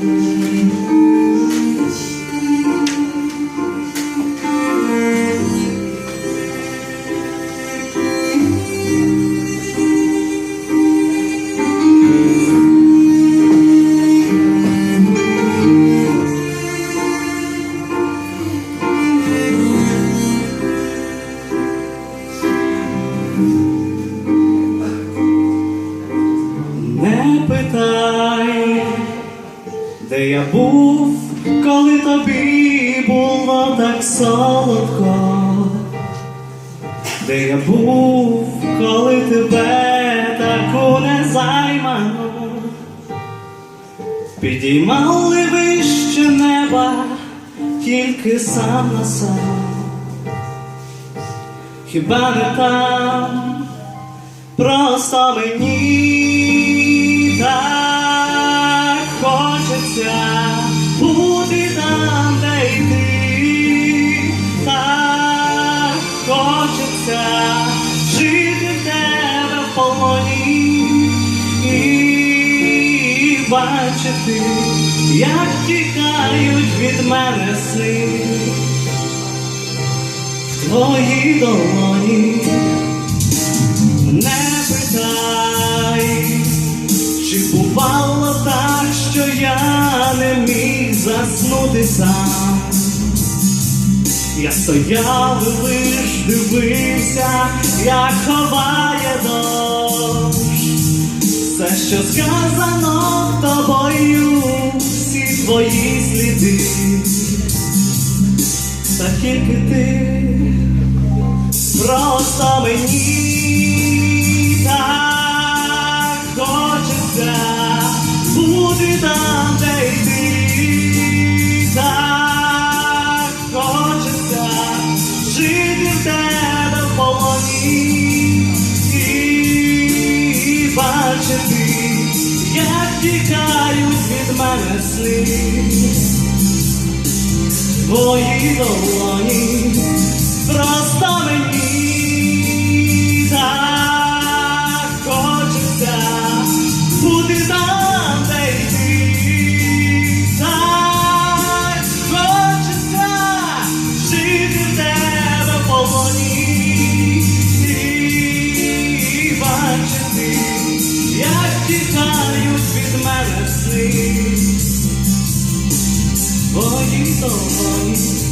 Не питай, де я був, коли тобі було так солодко, де я був, коли тебе таку незайману підіймали вище неба, тільки сам на сам. Хіба не там? Просто мені хочеться жити в тебе в полоні і бачити, як тікають від мене сни в твоїй долоні. Не питай, чи бувало так, що я не міг заснути сам. Я стояв і лиш дивився, як ховає дощ. Все, що сказано тобою, всі твої сліди, та тільки ти. Просто мені так хочеться бачити, як тікають від мене сни твої долоні, просто Твої долоні